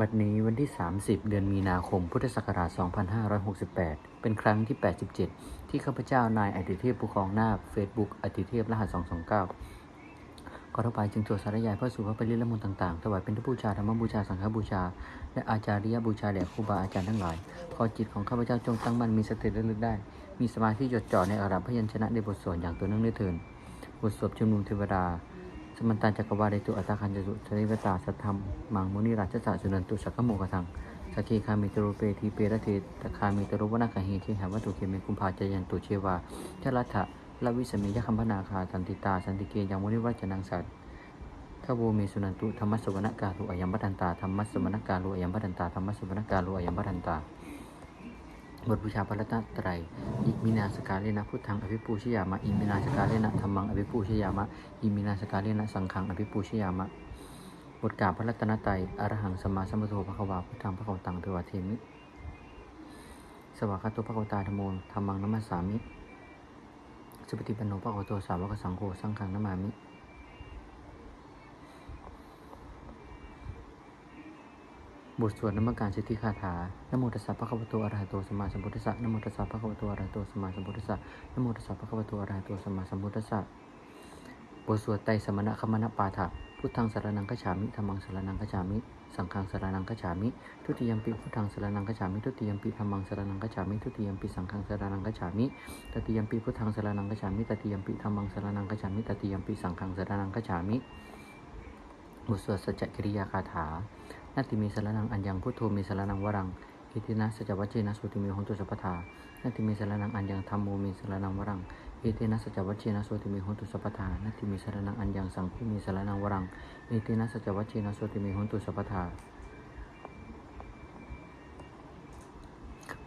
บัดนี้วันที่ 30 เดือนมีนาคม พุทธศักราช 2568 เป็นครั้งที่ 87 ที่ข้าพเจ้านายอติเทพภูครองนาคเฟซบุ๊กอติเทพรหัส 229ขอถวายจึงตัวสารยายพระสุภาพปริละมุนต่างๆ ถวายเป็นทบูชาธรรมบูชา สังฆบูชา และอาจาริยบูชาแด่ครูบาอาจารย์ทั้งหลาย ขอจิตของข้าพเจ้าจงตั้งมั่นมีสติระลึกได้ มีสมาธิจดจ่อในอารัมพยัญชนะในบทสวดอย่างตัวนั่งด้วยเถินบทสวดชุมนุมเทวดา สมันตาจักรวาลตุอัตคันจตุสริวตาสัทธรรมมังมุนิราชสะสุนันตุสักขโมกทังสกเคคามิตรูเปทีเปรเทตคามิตรุวนาคหิเทหาวัตถุเกเมกุมภาจยันตุเชวาเทรัตถะละวิสมิยคัมพนาคาสันติตาสันติเกยังมุนิวัจนังสัตทโวเมสุนันตุธรรมสวรรกาลุอยัมบัตันตาธรรมสวรรกาลุอยัมบัตันตาธรรมสวรรกาลุอยัมบัตันตา บทบูชาพระรัตนตรัยอิมินาสกาเลนะพุทธังอภิปูชยามะอิมินาสกาเลนะธรรมังอภิปูชยามะอิมินาสกาเลนะสังฆังอภิปูชยามะบทกาพระรัตนตรัยอรหังสมาสมุทโธพระควาพุทธังพระควตังเทวเทมิสวากาโตพระควตาธรรมโมธรรมังนัมสสามิสุปฏิปันโนพระควโตสาวกสังโฆสังฆังนัมมามิ บทสวดนมัการสิทธิคาถานโมตัสสะภะคะวะโตอะระหะโตสัมมาสัมพุทธัสสะนโมตัสสะภะคะวะโตอะระหะโตสัมมาสัมพุทธัสสะนโมตัสสะภะคะวะโตอะระหะโตสัมมาสัมพุทธัสสะบทสวดไตรสมณะคมณปาฐะพุทธังสรนังคัจฉามิธัมมังสรนังคัจฉามิสังฆังสรนังคัจฉามิทุติยมปิพุทธังสรนังคัจฉามิทุติยมปิธัมมังสรนังคัจฉามิทุติยมปิสังฆังสรนังคัจฉามิตติยมปิพุทธังสรนังคัจฉามิตติยมปิธัมมังสรนังคัจฉามิตติยมปิสังฆังสรนังคัจฉามิบทสวดสัจจกิริยาคาถา นาติมีสารนังอัญญังพุทโธมีสารนังวรังอิตินะสัจวัจเจนะสุติมีหนตุสัพพทานาติมีสารนังอัญญังธรรมโมมีสารนังวรังอิตินะสัจวัจเจนะสุติมีหนตุสัพพทานาติมีสารนังอัญญังสังฆมีสารนังวรังอิตินะสัจวัจเจนะสุติมีหนตุสัพพทา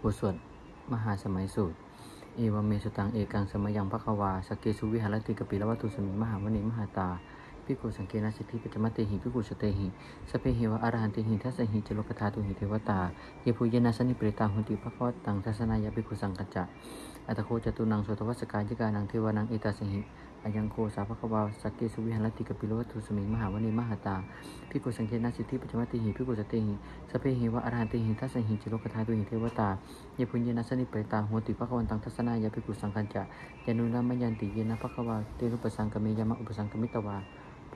บทสวดมหาสมัยสูตรเอวเมสุตังเอกังสมยังภควาสกเกสุวิหารติกปิลวัตุสมิมหาวณิมหาตา พิกุสังเกนะสิทธิปัจจมตเตหิพิกุสเตหิสเพเหวะอรหันติหิทัสหิจโลกธาตุหิเทวตาเยภูเยนะสนิปริตาหุนติภควตังทัสนายะพิกุสังกัจจะอัตโคจตุนังโสตวัสกายิกานังเทวานังเอตาสหิอายังโคสาภควาสักเกสุวิหารติกปิโลวัตุสมิงมหาวณิมหาตาพิกุสังเกนะสิทธิปัจจมตเตหิพิกุสเตหิสเพเหวะอรหันติหิทัสหิจโลกธาตุหิเทวตาเยพุเยนะสนิปริตาโหติภควันตังทัศนายาภิกุสังคัญจะยานุนามยันติเยนะภควาเตนุปสังกเมยามะอุปสังกมิตวา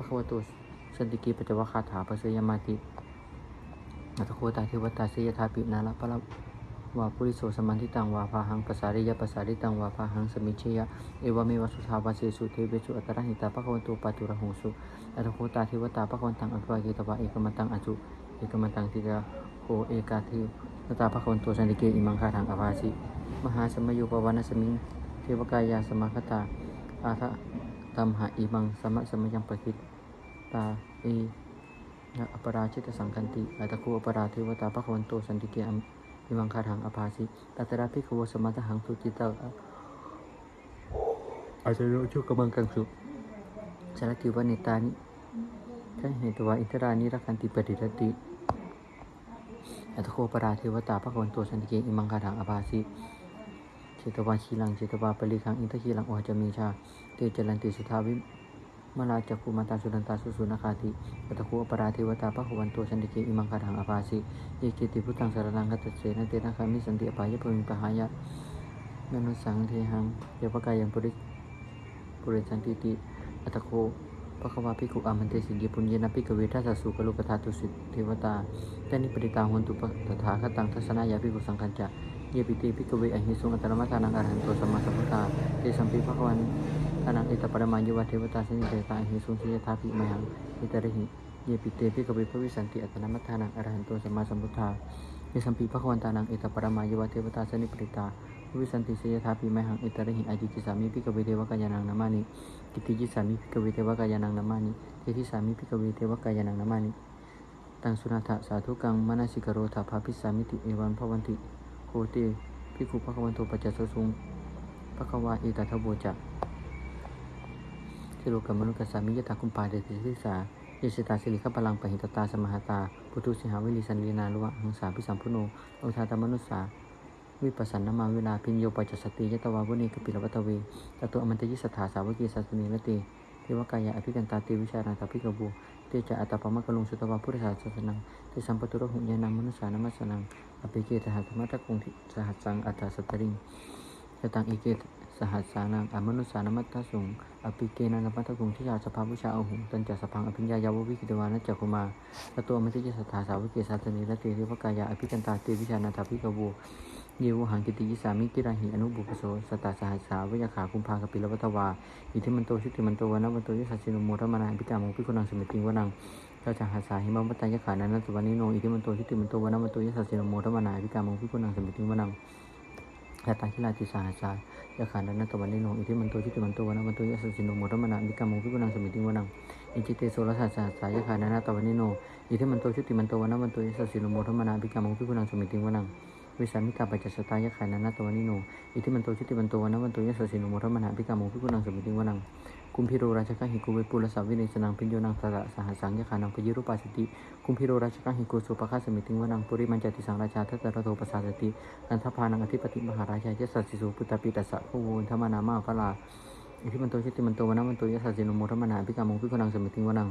ภควตุสันติกีปัจจวคาถาปเสยมาติอัตโคตาเทวตาเสยธาปินาละพระวาปุริโสสมันทิตังวาพาหังปสาริยปสาริตังวาพาหังสมิเชยะเอวเมวสุทาวาเสสุเทเวสุอัตระหิตาภควันตุปาตุระหงสุอัตโคตาเทวตาภควันตังอัตวาเกตวาเอกมันตังอจุเอกมันตังติจาโคเอกาเทสตาภคนตัวสันติเกอิมังคาทางอภาสิมหาสมยุปวันสมิงเทวกายาสมาคตาอาทะตัมหาอิมังสมะสมยังปะคิต ตาเอนะอปราชิตสังกันติอัตโคอปราเทวตาภคนตัวสันติเกอิมังคาทางอภาสิตัตระพิขวสมัตหังสุจิตตาอาจจะรู้ชุกบังกังสุชรติวันิตานิท่าเหตุว่าอินทรานิรักขันติปฏิรติอัตโคปราเทวตาพระคนตัวสันติเกอิมังคาถังอภาสิเจตวาชีลังเจตวาปริคังอินทชีลังโอหจมีชา เตจลันติสุทาวิ มลาจักขุมาตาสุนันตาสุสุนาคาติอัตโคปราเทวตาพระคนตัวสันติเกอิมังคาถังอภาสิเยกิติพุทธังสารนังกัตเสนเตนะคามิสันติอภายะพมิปหายะมนุสังเทหังเยปกายังปุริปุริสันติติอัตโคพระควาภิกขุอามันเตสิกิปุญเยนะภิกเวทัสสะสุกลุกธาตุสิทเทวตาแต่นิปริตาหุนตุปะตถาคตังทัศนายาภิกขุสังคัญจะเยปิเตภิกเวอหิสุงอัตตรมทานังอรหันโตสัมมาสัมพุทธาเตสัมปิภควัน ทานังเอตปรมายุวเทวตาสิเตตาหิสุงสิยธาภิมยังอิตริหิเยปิเตภิกขเวภวิสันติอัตตรมทานังอรหันโตสัมมาสัมพุทธาเตสัมปิภควันตานังเอตปรมายุวเทวตาสนิปริตาวิสันติเสยธาภิมหังอิตริหิอาจิจิสามิภิกขเวเทวกายานังนามานิกิติจิสามิพิกเวเทวกายานังนามานิเทติสามิพิกเวเทวกายานังนามานิตังสุนาถะสาธุกังมนาสิกโรธาภาพิสามิติเอวันพวันติโคเตพิคุภควันโตปัจจสสุงภควาเอตทัพโบจัก ทิโรกัมมนุกัสสามิยตาคุมปาเดติสิสาเยสิตาสิริขปลังปหิตตาสมหตาปุตุสิหาวิลิสันลีนาลุวะหังสาพิสัมพุโนโอทาตมนุสสาวิปัสสนามาเวลาพิญโยปัจจสติยตวาวุณีกปิลวัตเวตตัวอมันตยิสถาสาวกีสัสนีนติเทวกายะอภิกันตาติวิชานาตาภิกบูเตจะอัตปมะกะลุงสุตวาพุทธศาสนังเตสัมปตุรหุญานังมนุสานามัสสนังอภิเกตหัตถมัตตะคงทิสหัสสังอัตตาสตริงสตังอิเกต หัสสานังอมนุสานามัตตสุงอภิเกนันปัตตะคงทิยาสภาวิชาอหุตันจัสพังอภิญญายาววิคิตวานะจักคุมาตตัวมัจจิสัทธาสาวิเกสัตนิรติเทวกายะอภิกันตาติวิชานาตาภิกบูเยวหังกิติยิสามิกิราหิอนุบุปโสสตาสหัสสาวยขาคุมภากปิลวัตวาอิทิมันโตชุติมันโตวนะวันโตยสัสินุโมทมานาพิกามุพิคุนังสมิติวนังเจ้าจาหัสสาหิมัมปตายขานันตวันิโนอิทิมันโตชุติมันโตวนะวันโตยสัสินุโมทมานาพิกามุพิคุนังสมิติวนัง ยะตาคิลาติสหัสสายะขานันตวันนิโนอิทิมันโตชิติมันโตวนะมันโตยะสัสินุโมทมนามิกามุพิกุนังสมิติวนังอิจิเตโสรสัสสายะขานันตวันนิโนอิทิมันโตชิติมันโตวนะมันโตยะสัสินุโมทมนามิกามุพิกุนังสมิติวนังวิสามิกาปัจจสตายะขายนานาตวันนิโนอิทิมันโตชิติมันโตวันะมันโตยะสัสินุโมทมนามิกาโมภิกุนังสมิติวนัง คุมพิโรราชกะหิกุเวปุรสาวิเนสนังพิญโยนังตระสหัสังยะขานังปยิรุปัสติ คุมพิโรราชกะหิกุสุปคาสมิติวนังปุริมันจติสังราชาทัตตระโทปสาสติอันทพานังอธิปติมหาราชายะสัสสิสุปุตตปิตัสสะภูวธรรมนามาภลาอิทิมันโตชิติมันโตวนนวันโตยะสสินุโมทมนาภิกาโมภิกนังสมิติวนัง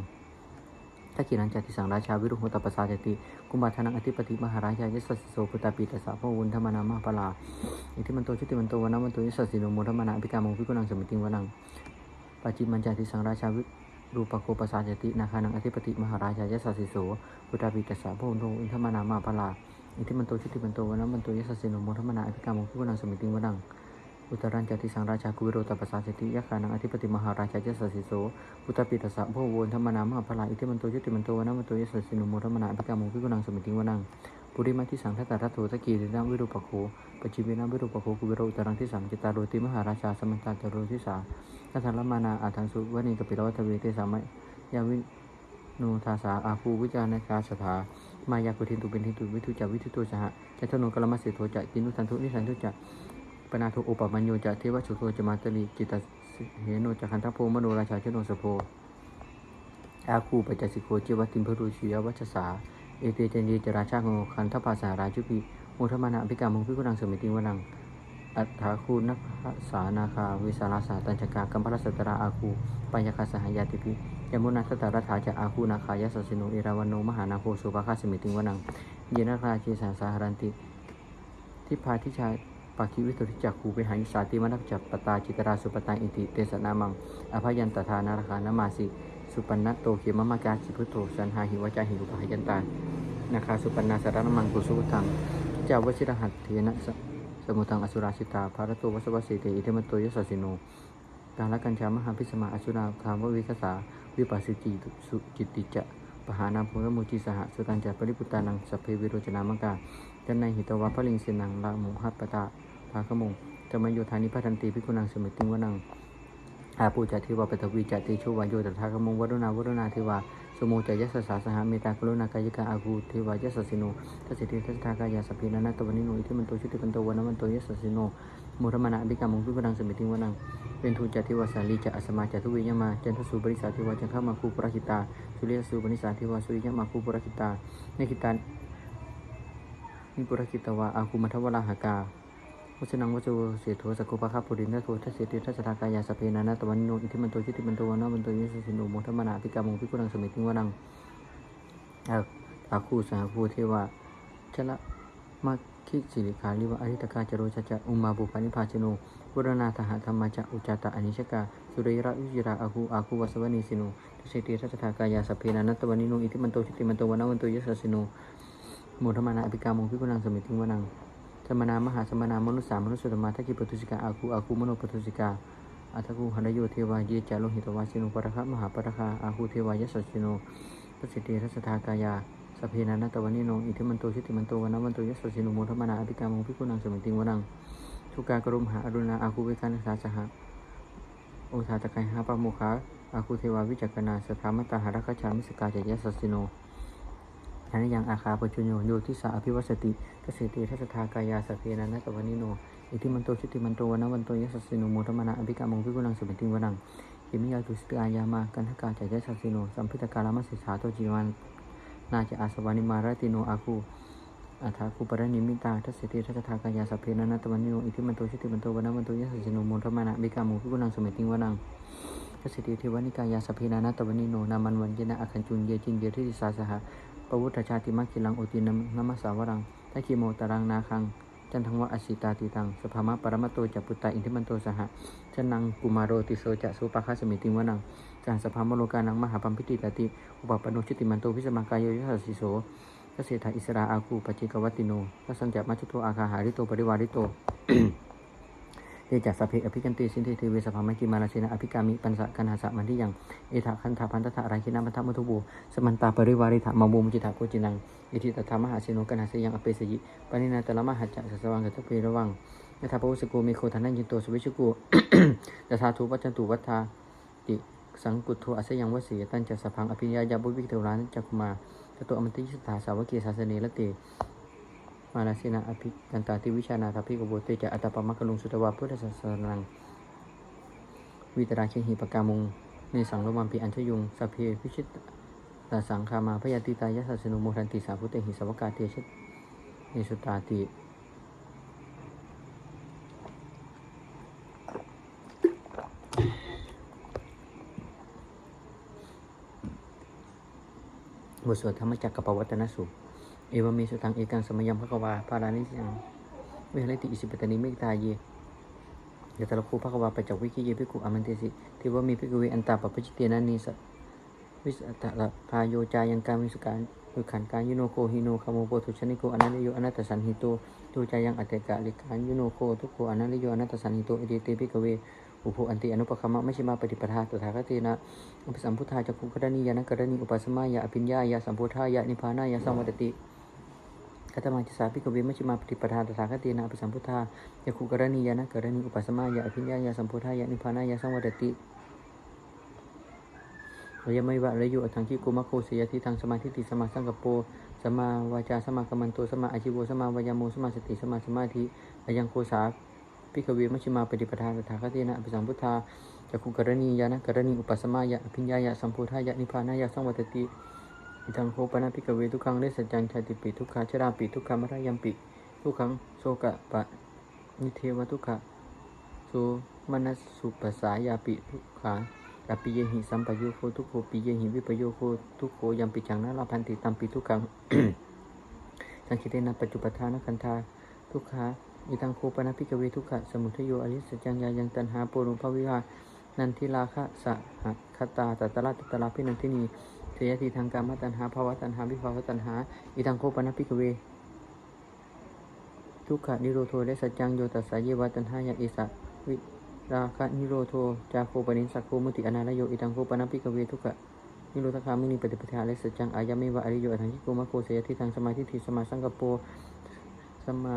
ถ้าขีนันจติสังราชาวิรุโหตปสาจติกุมบาทานังอธิปติมหาราชายสสสิโสปุตตปิตัสาพวุนธรรมนามาปลาอิทิมันโตชุติมันโตวนนวันโตยสัสสิโนโมธรรมนาภิกามงพิกุนังสมิติวนัง ปาจิมันจติสังราชาวิรูปโคปสาจตินาคานังอธิปติมหาราชายสสสิโสปุตตาปิตสาพวุนโทอินธรรมนามาปลาอิทิมันโตชุติมันโตวันนวันโตยสสสิโนโมธรรมนาอภิกามงพิกุนังสมิติวนังอุตรันจติสังราชากุวิโรตปัสาสติยะขานังอธิปติมหาราชาเจสสิโสอุตปิตสะโพโวนธรรมนามหาพลาอิทิมันโตยุติมันโตวนะมันโตยสสินุโมธมนาอภิกามุพิกุนังสมิติวนัง ปุริมาทิสังทัตตาทัตโตตะกีรินังวิรูปโคปจิวินังวิรูปโคกุวิโรตรังทิสังจิตาโรติมหาราชาสมันตาจโรทิสาทัตถลมานาอาทังสุวณีกปิลวัตเวเตสามะยาวินูทาสาอาภูวิจารณกาสถามายากุทินตุเป็นทินตุวิทุจาวิทุตุสหะจัตโนกลมัสสิโทจะจินุสันทุนิสันทุจะปนาทุโอปมัญโยจะเทวสุโธจะมาตลีจิตตเหโนจะคันทโพมโนราชาชโนสโพอาคูปัจจสิโกเจวติมพรุชียวัชสา เอเตจันยีจราชาโงคันทภาษาราจุปีโมทมานาภิกามุพิกุนังสมิติวนัง อัฏฐาคูนักสานาคาวิสาราสาตัญชกากัมพลสัตตราอาคูปัญญคาสหายาติพิยมุนาสตารัฐาจะอาคูนาคายาสสินเอราวันโนมหานาโคสุภาคาสมิติวนัง เยนะราชีสาสาหรันติ ทิพาทิชาปาคิวิตุริจักขูเปหังสาติมนักจักปตาจิตราสุปตาอิติเตสนามังอภยันตทานาราคานามาสิ สุปันนตโตเขมมากาสิพุโธสันหาหิวจาหิวปหยันตานาคาสุปันนาสารนมังกุสุทังเจ้าวชิรหัตเทนะสมุทังอสุราชิตาภารตวสวัสสิเตอิเทมโตยสสสิโนการละกัญชามหาพิสมาอสุราคามววิคสาวิปัสสิจิสุจิตติจะปหานาภูรมุจิสหสุตัญจะปริปุตานังสัพเพวิโรจนามังกาจันในหิตวะพลิงเสนังละมุหัตปตาภาคมงจะมาโยธานิพัทันติพิกุนังสมิติงวนังาปูจัติวาปตวีจัติชูวาโยตถาคมงวรุณาวรุณาเทวาสมุจยัสสาสหเมตากรุณากายกาอากูเทวายัสสิโนทัสิทธิทัสทากายาสพินานตวนิโนอิทิมันโตชุติมันโตวันมันโตยัสสิโนมุรมนาบิกามงพิกุนังสมิติงวนังเป็นทูจัติวาสาลีจะอสมาจัตุวิยมาจันทสุบริสาทิวาจันทมาคูปราคิตาสุริยสุบริสาทิวาสุริยมาคูปราคิตาในคิตานิปุรคิตวาอาคูมัทวราหกา วชนังวจูเสโทสกุปะคาปุรินทโททัสเสติทัสสทากายาสเพนานาตวันโนอิทิมันโตชิติมันโตวันนะมันโตยิสสิโนโมทมนาภิกามงพิกุนังสมิติงวนังอาอาคูสหภูเทวาชละมาคิสิริขาลิวะอริตกาจโรชจะอุมาบุปานิพาชโนปุรณาทหะธรรมจะอุจจตะอนิชกาสุริยระวิจิราอาคูอาคูวัสวนีสิโนทัสเสติทัสสทากายาสเพนานาตวันโนอิทิมันโตชิติมันโตวันนะมันโตยิสสิโนโมทมนาภิกามงพิกุนังสมิติงวนัง สมณามหาสมณามนุษย์สามนุษย์สตมาทักกิปตุสิกาอาคูอาคูมโนปตุสิกาอัตคูหันโยเทวาเยจาโลหิตวาสิโนปรคะมหาปรคะอาคูเทวายสสิโนปสิทธิทัสทากายาสเพนานาตวันนิโนอิทิมันโตชิติมันโตวันนวันโตยสสิโนโมทมนาอภิกามงพิกุนังสมิติงวนังทุกากรุมหาอรุณาอาคูเวคานัสาสหะโอทาตะไคหาปะโมคาอาคูเทวาวิจักนาสถามตาหารักชามิสกาจยสสิโน อันยังอาคาปจุญโยโยทิสาอภิวัสติกเสติทัสทากายาสเพนันตวานิโนอิทิมันโตชิติมันโตวันวันโตยสัสสิโนโมทมนาอภิกามงพิกุนังสุปติวนังยิมิยาตุสติอายามากันทกาจายสัสสิโนสัมพิตกาลามัสสิสาโตจีวันนาจะอาสวานิมารติโนอาคูอัฐาคูปรนิมิตาทัสเสติทัสทากายาสเพนันตวานิโนอิทิมันโตชิติมันโตวันวันโตยสัสสิโนโมทมนาอภิกามงพิกุนังสุปติวนังกสิทธิเทวนิกายาสพเพนานาตวนิโนนามันวันเยนะอคันจุนเยจินเยทิติสาสหะ ปวุฒชาติมัคคิลังโอตินนัมสาวรังทัคคิโมตารังนาคัง จันทังวะอสิตาติตัง สภามะปรมตโตจัปุตตาอินทิมันโตสหะชนังกุมารโรติโสจะสุปะคาสมิติงวนังจันสภามโลกานังมหาปัมพิติตติ อุปปโนชิติมันโตวิสมังกายโยยสัสสิโสเศรษฐาอิสราอาคูปจิกวัตติโนทัสัญจัมัจจุโตอาคาหาริโตปริวาริโต เตจัสสพเพอภิกันติสินเทเทเวสภามกิมาราเชนะอภิกามิปันสะกันหาสะมันที่ยังเอถาคันธาพันตถะราคินามันทธมุทุบูสมันตาปริวาริถามาบูมจิตาโกจินังอิทิตถามหาเชโนกันหาเสยังอเปสยิปนินาตละมหาจักสสวังกัตเประวังยถาปวุสกเมโคทานันยินโตสวิชุโกยถาทูปัจจันตุวัฏฐาติสังกุตโทอาเสยังวสีตันจัสพังอภิญญายาบุวิกเทวรานจักมาตโตอมติยิสถาสาวกีศาสเนละเต มาลาสินาอภิกันตาติวิชานาทัพพิกโบเตจะอัตปมัคคลุงสุตวาพุทธศาสนัง วิตราเชหิปกามุงในสังโลมัมปีอัญชยุงสัพเพพิชิตตาสังคามาพยาติตายะสัสนุโมทันติสาพุเตหิสวกาเตชิตในสุตาติบทสวดธรรมจักรกับปวัตนสูตร เอวเมสุตังเอกังสมยังภควาภารานิสังเวหรติอิสิปตานิเมกตาเยยะตะลคูภควาปัจจวิกิเยภิกขุอมันเตสิเทวมีภิกขุเวอันตาปปจิเตนะนิสัวิสัตละพาโยจายังการมิสุการอุขันการยุโนโคหิโนคาโมโปทุชนิโกอนันโยอนัตตสันหิโตโยจายังอัตเตกะลิการยุโนโคทุกโคอนันโยอนัตตสันหิโตเอเดเตภิกเวอุภูอันติอนุปคมะไม่ใช่มาปฏิปทาตถาคตินะอุปสัมพุทธาจักขุกรณียานะกรณีอุปสมายะอภิญญายะสัมพุทธายะนิพานายะสัมวัตติ กัตมาจิสาพิกเวมัชิมาปฏิปทาตถาคตินาภิสัมพุทธายาคุกรณียานะกรณีอุปสมายะอภิญญายะสัมพุทธายะนิพานายะสังวัตติเรายังไม่ว่าระยุอัทังคิกุมะโคเสยทิทางสมาธิติสมาสังกปโปสมาวาจาสมากัมมันโตสมาอาชิวสมาวายาโมสมาสติสมาสมาธิอายังโคสาพิกเวมัชิมาปฏิปทาตถาคตินาภิสัมพุทธายาคุกรณียานะกรณีอุปสมายะอภิญญายะสัมพุทธายะนิพานายะสังวัตติ อิทังโคปนาพิกเวทุกขังเดสัจจังชาติปิทุกขาชราปิทุกขามรยัมปิ ทุกขังโสกะปะนิเทวทุกขะโสมนัสสุปสายาปิทุกขาอปิเยหิสัมปโยโคทุกโคปิเยหิวิปโยโคทุกโคยัมปิจังนะลาพันติตัมปิทุกขังสังคิเตนะปัจจุปทานคันธาทุกขาอิทังโคปนาพิกเวทุกขะสมุทโยอริสจังยายังตันหาปุรุภวิหานันทิลาคะสะหคตาตัตตระตัตตระพินันทินี สยทีทางการมตัณหาภาวะตัณหาวิภาวะตัณหาอิทังโคปนะพิกเว ทุกขะนิโรโทและสัจจังโยตัสสะเยวตัณหายะอิสะวิราคะนิโรโทจาโคปนิสักโคมุติอนาลโยอิทังโคปนะพิกเวทุกขะนิโรธคามินิปฏิปทาและสัจจังอายะเมวะอริโยอทังคิโกมะโคเสยทีทางสมาธิทิสมาสังกปโปสมา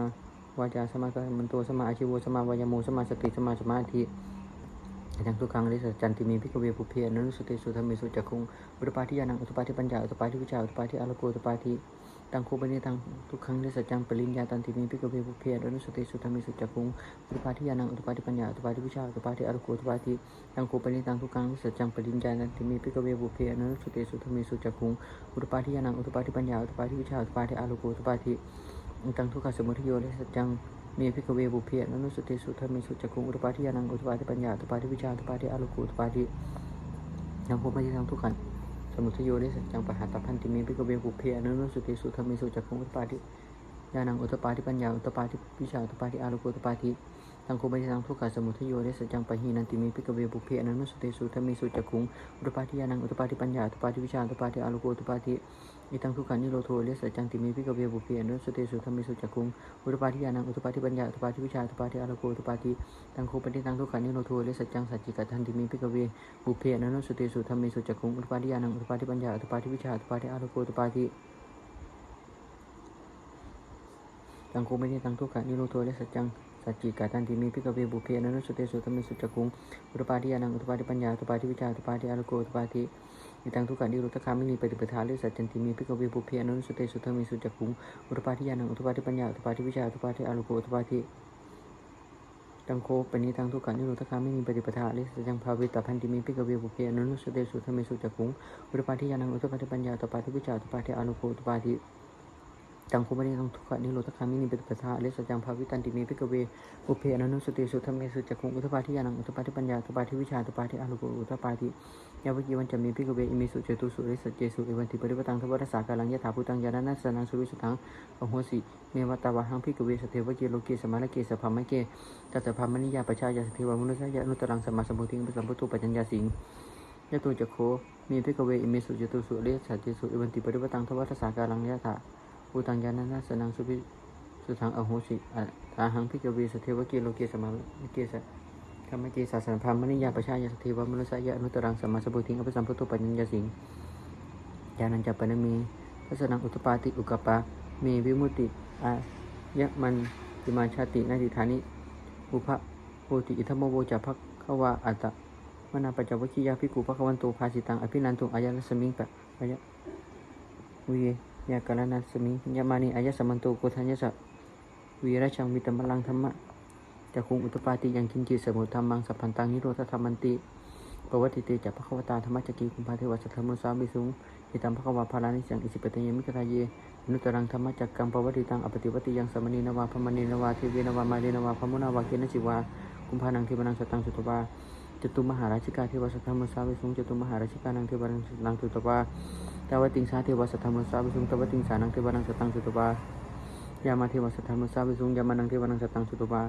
วาจาสมากัมมันโตสมาอาชิวสมาวายโมสมาสติสมาสมาธิ ยังทุกครั้งที่สัจจันติมีพิกเวปุเพอนุสุติสุธรรมิสุจักคุงอุตปาทิยานังอุตปาทิปัญญาอุตปาทิวิชาอุตปาทิอาลโกอุตปาทิตังโคปนิตังทุกครั้งที่สัจจังปริญญาตันติมีพิกเวปุเพอนุสุติสุธรรมิสุจักคุงอุตปาทิยานังอุตปาทิปัญญาอุตปาทิวิชาอุตปาทิอาลโกอุตปาทิตังโคปนิตังทุกครั้งที่สัจจังปริญญาตันติมีพิกเวปุเพอนุสุติสุธรรมิสุจักคุงอุตปาทิยานังอุตปาทิปัญญาอุตปาทิวิชาอุตปาทิอาลโกอุตปาทิตังทุกขสมุทโยและสัจจัง มีพิกเวบุเพนนุสติสุธรรมิสุจักุงอุตปาทิยานังอุตปาทิปัญญาอุตปาทิวิชาอุตปาทิอารุกุอุตปาทิยังพบไม่ใช่ทางทุกขันสมุทโยนิสัจจังปะหาตพันติมีพิกเวบุเพนนุสติสุธรรมิสุจักุงอุตปาทิยานังอุตปาทิปัญญาอุตปาทิวิชาอุตปาทิอารุกุอุตปาทิทางโคไม่ใช่ทางทุกขันสมุทโยนิสัจจังปะหีนันติมีพิกเวบุเพนนุสติสุธรรมิสุจักขุงอุตปาทิยานังอุตปาทิปัญญาอุตปาทิวิชาอุตปาทิอารุกุอุตปาทิ อิตังทุกขันนิโรโทเลสัจจังติมีพิกเวบุเพอนุสเตสุธรรมิสุจักขุงอุตปาทิยานังอุตปาทิปัญญาอุตปาทิวิชาอุตปาทิอารโกอุตปาทิตังโคปฏิตังทุกขานิโรโทเลสัจจังสัจจิกัตันติมีพิกเวบุเพอนันสุติสุธรรมิสุจักขุงอุตปาทิยานังอุตปาทิปัญญาอุตปาทิวิชาอุตปาทิอารโกอุตปาทิตังโคปฏิตังทุกขานิโรโทเลสัจจังสัจจิกัตันติมีพิกเวบุเพนันสุติสุธรรมิสุจักขุงอุตปาทิยานังอุตปาทิปัญญาอุตปาทิวิชาอุตปาทิอารโกอุตปาทิ อิตังทุกขันนิโรธคามิมีปฏิปทาเลสัจจันติมีพิกเวบุเพอนุนสุติสุธรรมิสุจักขุงอุตปาทิยานังอุตปาทิปัญญาอุตปาทิวิชาอุตปาทิอารุโกอุตปาทิตังโคปณิทังทุกขันนิโรธคาไม่มีปฏิปทาลิสจังภาวิตาพันธิมีพิกเวบุเพอนุนุสเตสุธรรมิสุจักขุงอุตปาทิยานังอุตปาทิปัญญาอุตปาทิวิชาอุตปาทิอารุโกอุตปาทิ จังคุมานิทังทุกขะนิโรธคามินิเปตุปัฏฐาเลสจังภาวิตันติเมพิกเวอุเพอนันนุสติสุธรรมเมสุจักขุงอุทปาทิยานังอุทปาทิปัญญาอุทปาทิวิชาอุทปาทิอาลุโกอุทปาทิยาวกิวันจะมีพิกเวอิมิสุเจตุสุริสเจสุเอวันติปริปตังทวัฏสากาลังยะถาภูตังยานานัสนังสุวิสุทังอโหสิเมวัตาวะหังพิกเวสเทวเกโลเกสมาลเกสภามเกตัสภามนิยาปชายาสเทวมุนุสยะอนุตรังสมาสมุทิงปสัมพุตุปัญญาสิงยะตุจักโคมีพิกเวอิมิสุเจตุสุเรสัจเจสุเอวันติปริวตังทวัฏสากาลังยะถา อุตังยานานาสนังสุภิสุทังอโหสิอะอาหังพิกเวสเทวกิโลเกสมาเกสะธรรมเกสาสนพามนิยาประชายาสเทวมนุสยะอนุตรังสมมาสัมพุทิงอภิสัมพุทโตปัญญาสิงญาณัญจปนมีทัสนังอุตปาติอุกปะเมวิมุติอายะมันติมาชาตินาติฐานิอุปะโอติอิทัมโมโวจะภักขวาอัตตะมนาปัจจวัคคียาภิกขุภควันโตภาสิตังอภินันตุอายะรัสมิงปะอายะวิเย ยากาลนัสมิยามานิอายะสมันโตโกทัญญะสะวีระชังมิตมลังธรรมะจะคุงอุตปาติยังคินจิสมุธรรมังสัพพันตังนิโรธธรรมันติปวัติเตจะภควตาธรรมจักีคุมภาเทวสัทธมุสามิสุงอิตัมภควาภารานิสังอิสิปตยมิกทาเยนุตรังธรรมจักกังปวัติตังอปฏิวัติยังสมณีนวาพมณีนวาเทเวนวามาเรนวาพมุนาวาเกนจิวากุมภานังเทวนังสตังสุตวา จตุมหาราชิกาเทวสัทธมสาวิสุงจตุมหาราชิกานังเทวนังสัตังสุตวาตาวติงสาเทวสัทธมสาวิสุงตาวติงสานังเทวนังสตังสุตวายามาเทวสัทธมสาวิสุงยามานังเทวนังสตังสุตวา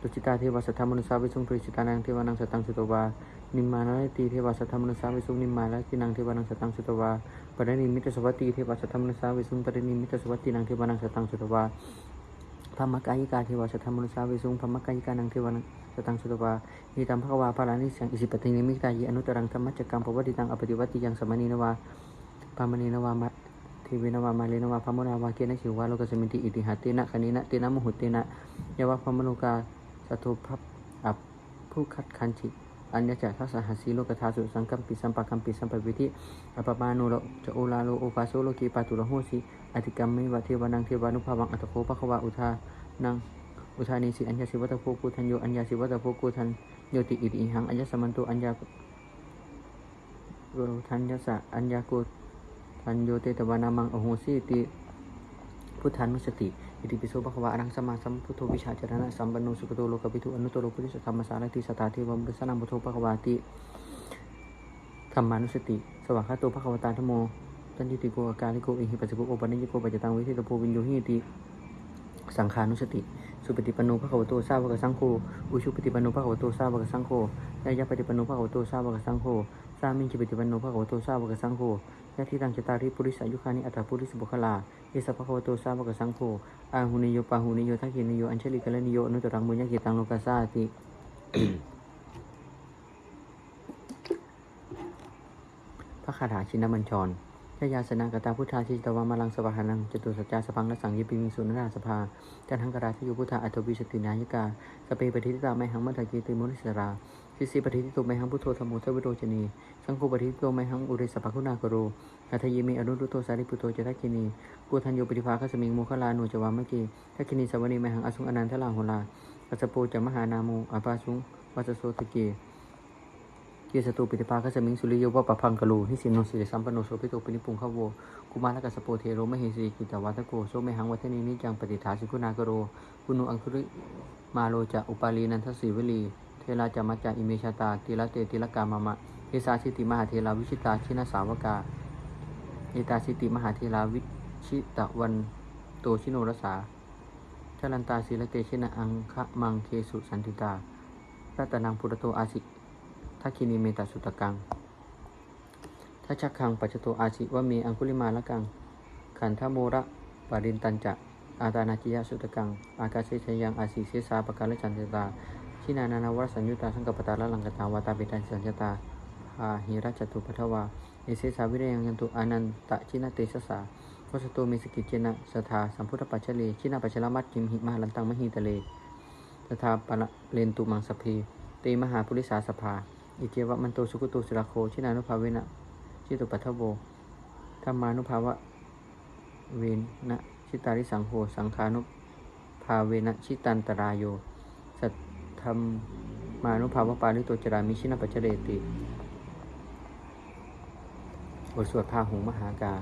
ตุจิตาเทวสัทธมุสาวิสุงตุจิตานังเทวนังสตังสุตวานิมมานาตีเทวสัทธมุสาวิสุงนิมมานาตินังเทวนังสตังสุตวาปรินิมิตสวัตตีเทวสัทธมุสาวิสุงปรินิมิตสวัตตีนังเทวนังสตังสุตวาพมกายิกาเทวสัทธมุสาวิสุงพมกายิกานังเทวนัง ตังสุตวาอิตัมภควาภารานิสังอิสิปตินิมิตายิอนุตรังธรรมจักกังปวัติตังอปฏิวัติยังสมณีนวาปามณีนวามะเทวินวามาเลนวาพมนาวาเกนะชิวาโลกสมิติอิติหัตเตนะคณินะเตนะมหุเตนะยวะพมนุกาสตุภัพอับผู้คัดคันจิอัญญจักทัสหัสสีโลกธาสุสังกัมปิสัมปะกัมปิสัมปวิธิอปปานุโลจะโอลาโลโอปาโซโลกีปาตุระโหสิอธิกรรมมิวะเทวานังเทวานุภาวังอัตโคภควาอุทานัง อุทานีสิอัญญาสิวัตโพกูทันโยอัญญาสิวัตโพกูทันโยติอิติหังอัญญาสมันโตอัญญาโกทันยสะอัญญาโกทันโยเตตวานามังอโหสิติพุทธานุสติอิติปิโสภควาอรังสมาสัมพุทโธวิชาจารณะสัมปันโนสุขโตโลกปิทุอนุตโตโลกุริสธรรมสารติสตาเทวมปิสนังพุทโธภควาติธรรมานุสติ สวากขาโตภควตาธโมตันยุติโกอาการิโกอิหิปัสสโกโอปัญญโกปัจจตังวิทิตโพวินโยหิติ สังขานุสติ สุปฏิปันโนภะคะวะโตสาวกสังโฆ อุชุปฏิปันโนภะคะวะโตสาวกสังโฆยายาปฏิปันโนภะคะวะโตสาวกสังโฆสามิงจิปฏิปันโนภะคะวะโตสาวกสังโฆยะทิตังจตาริปุริสายุคานิอัตถปุริสบุคลาเยสะภะคะวโตสาวกสังโฆอาหุนิโยปาหุนิโยทักขินิโย อัญชลิกะเลนิโยอนุตตรังมุญญาเกตังโลกัสสาติพระคาถาชินบัญชร ยายาสนากตาพุทธาชิตวามาลังสวาหานังจตุสัจจาสพังและสังยิปิมิสุนราสภาจันทังกราทิยุพุทธาอัตวิสตินายกาสเปปฏิทิตาไมหังมัทธกีติมุนิสราสิสีปฏิทิโตไมหังพุทโธธรรมโมทวิโรจนีสังโฆปฏิทิโตไมหังอุริสปะคุณากโรอัทยิมิอนุรุตโตสาริปุโตจทักกินีกูทันโยปิภาคสมิงโมคลานุจวามกีทักกินีสวนีไมหังอสุงอนันทลาโหลาปัสโปจมหานาโมอาปาสุงวัสโสตเก เกสตูปิติภาคสมิงสุริโยวะปะพังกะลูนิสินโนสิริสัมปันโนโสภิโตปินิปุงขโวกุมารกัสโปเทโรมเหสีกิตวัตโกโสเมหังวัฒนีนิจังปฏิฐาสิกุนากโรกุนุอังคุริมาโลจะอุปาลีนันทสีวลีเทราจามัจจาอิเมชาตาติละเตติละกามามะเอสาสิติมหาเทราวิชิตาชินาสาวกาเอตาสิติมหาเทราวิชิตะวันโตชิโนรสาชลันตาศิลเตชินะอังคะมังเคสุสันติตารัตนังพุทธโตอาสิ ทักคินีเมตสุตกังทัชชักคังปัจจโตอาชิวะเมอังคุลิมาละกัง ขันธโมระปารินตันจะ อาตานาจิยะสุตกัง อากาเสชยังอาศิเสสาปกาลจันเตตา ชินานานาวรสัญญุตาสังกปตาละลังกตาวาตาเบตันสัญญตาอาหิรัจตุปัทวา เอเสสาวิเรยังยันตุอานันตะชินาเตสสาวัสโตเมสกิจเจนะสทาสัมพุทธปัจเจเลชินาปัจฉลมัตกิมหิมหาลันตังมหิตะเลสทาปะเลนตุมังสพเพเตมหาปุริสาสภา อิเทวะมันโตสุกุโตสุรโคชินานุภาเวนะชิตุปัทโวธรรมานุภาวะเวนะชิตาริสังโฆสังขานุภาเวนะชิตันตรายโย สัทธรรมานุภาวะปาลิโตจรามิชินาปัจเจเรติบทสวดพาหุงมหากา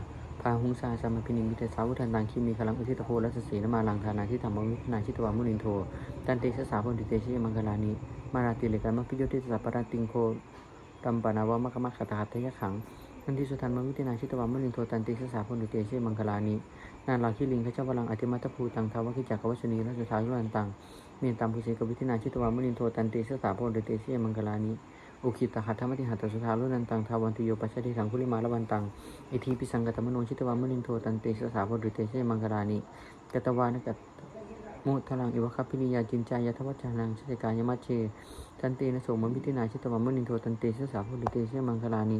าหุงสาสมพินิมิเตสาวุทันตังคิมีคลังอุทิตโพรัสสีนมาลังธานาทิธรรมวิธนาชิตวามุนินโทตันเตชะสาพนติเตชิมังคลานิมาราติเลกันมพิโยติสัพปะติงโคตัมปนาวามะกะมะคตาหัตยะขังนันทิสุทันมวิตินาชิตวามุนินโทตันเตชะสาพนติเตชิมังคลานินานลาคิลิงขเจ้าพลังอธิมัตภูตังทาวคิจักรวัชนีรัชทายุรันตังเมียนตามภูเสกวิธินาชิตวามุนินโทตันเตชะสาพนติเตชิมังคลานิ อุคิตหัตถมติหัตถสุธาลุนันตังทาวันติโยปัชชติสังคุลิมาลวันตังอิทิปิสังกตมโนชิตวามุนินโทตันเตสสาพดุเตเชมังคลานิกตวานกัตโมทลังอิวะคัพพินิยาจินจายทวัชานังชิตกายมัชเชตันเตนะโสมมิตินาชิตวามุนินโทตันเตสสาพดุเตเชมังคลานิ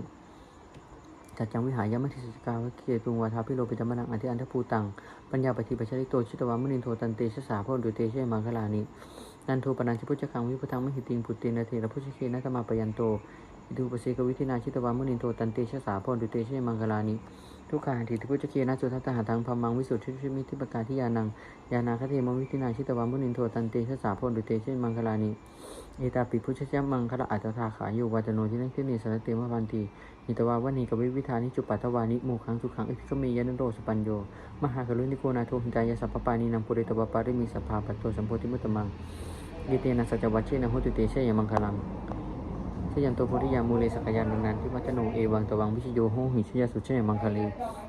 จัดจังวิหายมัทิสกาวเกตุงวาทาพิโลปิตมนังอธิอันทภูตัง ปัญญาปฏิปัชริโตชิตวามุนินโทตันเตสสาพดุเตเชมังคลานิ นันโทปนัญชิพุจคังวิพุทังมหิติงปุตินาเทระพุชเคนะตมาปยันโตอิทูปเสกวิธินาชิตวามุนินโทตันเตชะสาพรดุเตเชมังคลานิทุกขาทิทิพุจเกนะจุทัตหาทังพมังวิสุทธิชิมิทิปกาทิยานังยานาคเทมวิธินาชิตวามุนินโทตันเตชะสาพรดุเตเชมังคลานิเอตาปิพุชเชมังคละอัตถาขายุวัจโนที่นั่งที่นี่สนเตมะพันตีหิตวาวันีกวิวิธานิจุปัตตวานิโมขังสุขังอิพิกเมยนันโดสุปัญโยมหากรุณิโกนาโทหิตายาสัพปานีนังปุริตวปาริมีสัพพาปัตโตสัมโพธิมุตตมัง ยิเตนะสัจวัชเชนะโหตุเตเชยมังคลังเชยันโตโพธิยามูเลสกยานันนันทิวัจโนเอวังตวังวิชโยโหหิชยสุเชยมังคลี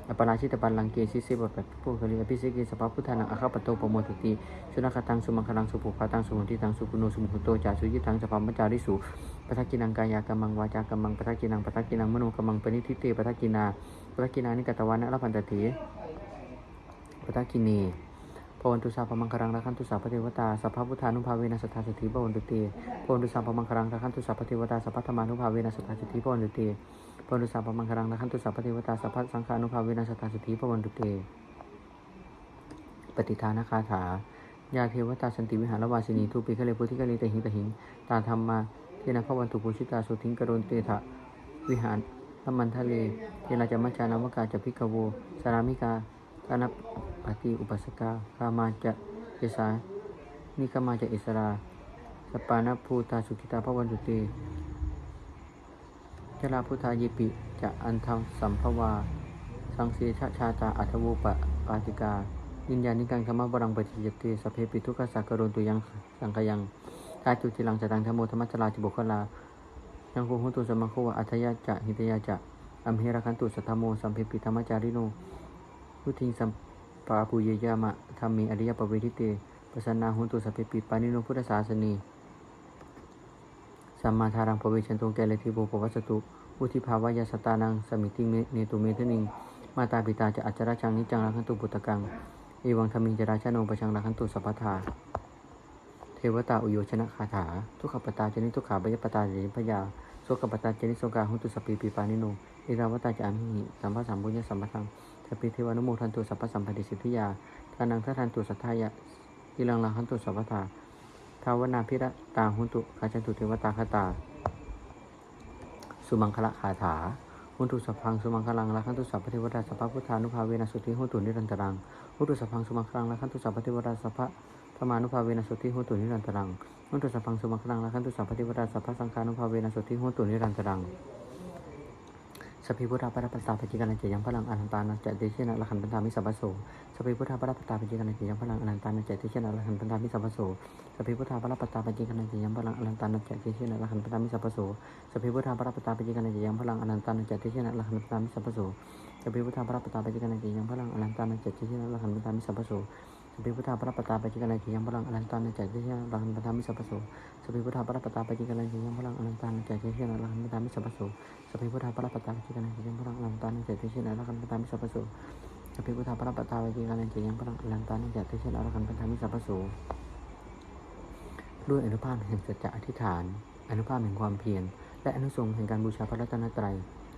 อปราชิตปัลลังเกสิเสบปัปปุคลีอภิเสกิสภาพุทธานังอาคาปโตปโมตุติสุนัขตังสุมังคลังสุปุภาตังสุมุทิตังสุปุโนสุมุหโตจาสุยิตังสภามัจาริสุปทักกินังกายากรรมังวาจากรรมังปทักกินังปทักกินังมโนกรรมังปณิทิเตปทักกินาปทักกินานิกตวานะละพันตติปทักกินี พวันตุสาพมังครังรักขันตุสาพเทวตาสัพพพุทธานุภาเวนัสทธาสถิพวันตุเตพวันตุสาพมังครังรักขันตุสาพเทวตาสัพพธรรมานุภาเวนัสทธาสถิพวันตุเตพวันตุสาพมังครังรักขันตุสาพเทวตาสัพพสังฆานุภาเวนัสทธาสถิพวันตุเตปฏิทานคาถายาเทวตาสันติวิหารวาสินีทุปิคะเลพุทธิคะเลตหิงตหิงตาธรรมาเทนะพวันตุปุชิตาสุทิงกรณเตถะวิหารธรรมันทะเลเทนาจามัจจานาวกาจะพิกโวสารามิกา กานปฏิอุปสกาคามาจะเจสานิคามาจะอิสราสปานภูตาสุขิตาพระวันตุเตจราพุทธายิปิจะอันทังสัมภวา สังเสชาชาตาอัทวูปะปาติกายินญานิกังธรรมบรังปฏิจจเตสเพปิทุกขสักกรณตุยังสังขยังทาจุติลังจตังธรรมโมธรรมจลาจิบุคลายังคงหุตุสมมาโควะอัทยาจะหิตยาจะอัมเหระคันตุสัทธโมสัมเพปิธรรมจาริโน พุทธิงสัมปาปุเยยามะธรรมีอริยปเวทิเตปสันนาหุนตุสัพเพปิปานิโนพุทธศาสนีสัมมาทารังปเวชันตงแกเลทิโบปวัสตุอุทิภาวายาสตานังสมิติเมเนตุเมทนิง มาตาปิตาจะอัจฉราชังนิจังรักขันตุปุตตะกังเอวังธรรมิงจราชาโนปชังรักขันตุสัพพทาเทวตาอุโยชนะคาถา ทุกขปตาจนิทุกขาบยปตาจนิพยาโสกปตาจนิโสกาหุตุสพปีปีปานิโนเอราวตาจะอามิหิสัมภสัมบุญญสัมปทัง สัพพิเทวานุโมทันตุสัพพสัมปติสิทธิยาทานังทัทันตุสัทธายะอิลังลังคันตุสัพพทาทาวนาพิระตาหุนตุคาจันตุเทวตาคตา สุมังคละคาถาหุนตุสัพพังสุมังคลังละคันตุสัพพเทวดาสัพพพุทธานุภาเวนะสุติหุนตุนิรันตรังหุนตุสัพพังสุมังคลังละคันตุสัพพเทวดาสัพพธรรมานุภาเวนะสุติหุนตุนิรันตรังหุนตุสัพพังสุมังคลังละคันตุสัพพเทวดาสัพพสังฆานุภาเวนะสุติหุนตุนิรันตรัง สพิพุทธาปรปัตตาปจิกันเจยังพลังอนันตานัจจะเตเชนะละขันตันตามิสัพพโสสพิพุทธาปรปัตตาปจิกันเจยังพลังอนันตานัจจะเตเชนะละขันตันตามิสัพพโสสพิพุทธาปรปัตตาปจิกันเจยังพลังอนันตานัจจะเตเชนะละขันตันตามิสัพพโสสพิพุทธาปรปัตตาปจิกันเจยังพลังอนันตานัจจะเตเชนะละขันตันตามิสัพพโสสพิพุทธาปรปัตตาปจิกันเจยังพลังอนันตานัจจะเตเชนะละขันตันตามิสัพพโสสพิพุทธาปรปัตาปจิกันเจยังพลังอนันตานัจจะเตเชนะละขันตันตามิสัพพโสส พพิพุทธาปรปัตตาปจิกันเจยังพลังอนันตานัจจะเตเชนะละขันตันตามิสัพพโสสพพิพุทธาปรปัตตาวิจิกันเจยังพลังอลันตานันเจติเชนะละคันตามิสัพพโสสพพิพุทธาปรปัตตาวิจิกันเจยังพลังอลันตานันเจติเชนะละคันตามิสัพพโสด้วยอนุภาพแห่งสัจจะอธิษฐาน อนุภาพแห่งความเพียร และอนุสงส์แห่งการบูชาพระรัตนตรัย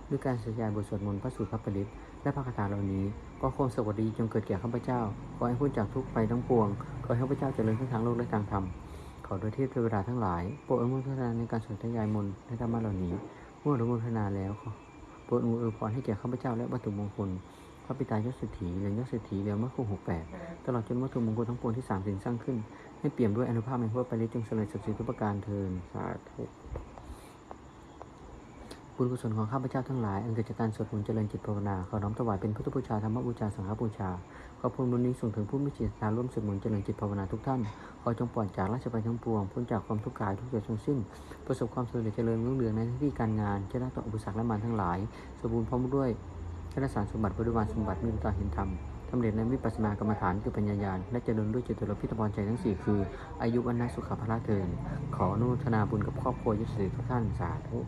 ด้วยการสยาบทสวดมนต์พระสูตรพระปริตและพระคาถาเหล่านี้ ก็คงสวัสดีจงเกิดแก่ข้าพเจ้า ขอให้พ้นจากทุกข์ไปทั้งปวง ขอให้ข้าพเจ้าเจริญทั้งทางโลกและทางธรรม อโดยที่เทวดาทั้งหลายโปรดอนุโมทนาในการสวดทยายมนในธรรมะเหล่านี้เมื่ออนุโมทนาแล้วโปรดอวยพรให้แก่ข้าพเจ้าและวัตถุมงคลพระปิตายศเศรษฐีเหรียศเศรษฐีเดียญมะคุหกแปดตลอดจนวัตถุมงคลทั้งปวงที่สามสิ่งสร้างขึ้น ให้เปี่ยมด้วยอนุภาพแห่งพระปริจจงเสริญศักดิ์ศรีทุกประการเทินสาธุ บุญกุศลของข้าพเจ้าทั้งหลาย อันเกิดจากการสวดมนต์เจริญจิตภาวนา ขอน้อมถวายเป็นพุทธบูชาธรรมบูชา สังฆบูชา ขอพรบุญนี้ส่งถึงผู้มีจิตศรัทธาร่วมสวดมนต์เจริญจิตภาวนาทุกท่าน ขอจงปลอดจากราชภัยทั้งปวง พ้นจากความทุกข์กายทุกข์ใจทั้งสิ้น ประสบความสำเร็จเจริญรุ่งเรืองในหน้าที่การงานเจริญต่ออุปสรรคและมารทั้งหลาย สมบูรณ์พร้อมด้วยชนสารสมบัติบริวารสมบัติมีตาเห็นธรรมสำเร็จในวิปัสสนากรรมฐานคือปัญญายาณและเจริญด้วยเจตุรพิธพรใจทั้งสี่คือ อายุวันนะสุขภาระเทินขออนุทนาบุญกับครอบครัวยศสิทุกท่านสาธุ